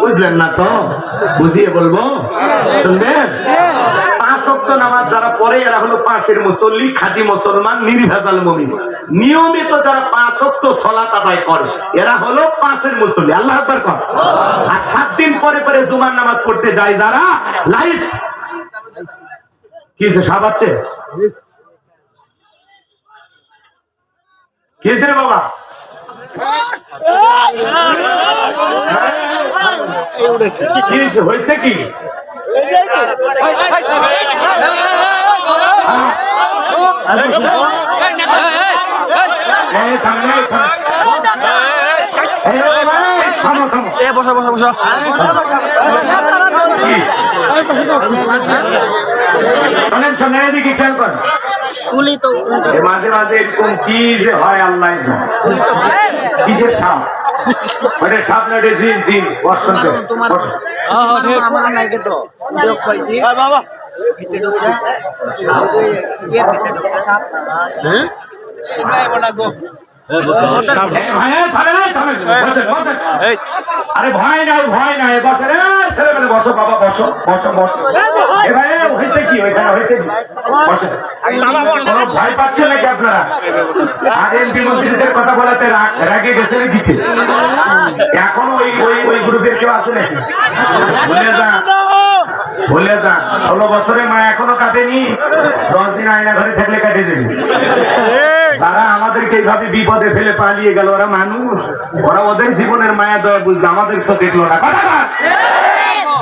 বুঝলেন না তো? বুঝিয়ে বলব? শুনবেন? পাঁচ অক্ত নামাজ যারা পড়ে এরা হলো পাঁচের মুসল্লি খাঁটি মুসলমান নির্ভেজাল মমিন। নিয়মিত যারা পাঁচ অক্ত সলাত আদায় করে এরা হলো পাঁচের মুসল্লি। আল্লাহ আকবার আর সাত দিন পরে পরে জুমার নামাজ পড়তে যায় যারা লাইফ। কি হয়েছে সাবাচ্ছে কি রে বাবা? হয়েছে কি। এ বসো বসো বসো শোনেন শোনেন এদিকে খেয়াল করেন তুলি তো মাঝে মাঝে এরকম কি যে হয় আল্লাহ। কিসের সাপ? ওটা সাপ না ওটা জিন জিন। বসন্ত তোমার আমার নাই কিন্তু যোগ ইয়ে হ্যাঁ বসেন, বসেন। আরে ভয় নাই ভয় নাই বসে রে বসো বাবা বসো বসো বসো। এ ভাই এ, হয়েছে কি? ওইখানে হয়েছে কি? বসে। কোনো ভয় পাচ্ছে নাকি আপনারা? আর এমপি মন্ত্রীদের কথা বলাতে রাগ- গেছে? এখনও ওই ওই ওই গ্রুপের কেউ আছে নাকি? ভুলে যান। ভুলে যান। ষোলো বছরে মা এখনও কাটেনি দশ দিন আয়না ঘরে থাকলে কাটে যাবে তারা আমাদেরকে এইভাবে বিপদে ফেলে পালিয়ে গেল। ওরা মানুষ। ওরা ওদের জীবনের মায়া দয়া বুঝলো আমাদের তো দেখল না। কথা বল।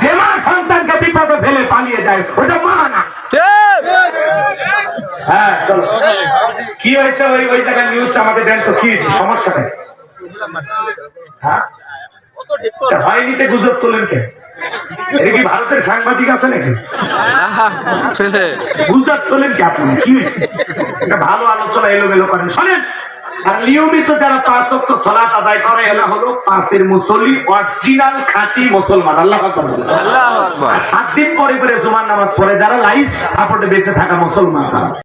যে মা সন্তানকে বিপদে ফেলে পালিয়ে যায় হ্যাঁ চলো। কি হয়েছে ওই ওই জায়গায় নিউজ আমাকে দেন তো কি হয়েছে সমস্যাটা হ্যাঁ? হয়নিতে গুজব তোলেন এটা কি ভারতের সাংবাদিক আছে নাকি? গুজব তোলেন কি আপনি? কি হয়েছে? একটা ভালো আলোচনা এলোমেলো করেন। শোনেন আর নিয়মিত যারা পাঁচ অক্ট সলা আদায় করে এরা হলো পাঁচের মুসল্লি অরিজিনাল খাঁটি মুসলমান। আল্লাহ সাত দিন পরে পরে জুমার নামাজ পড়ে যারা লাইফ সাপোর্টে বেঁচে থাকা মুসলমান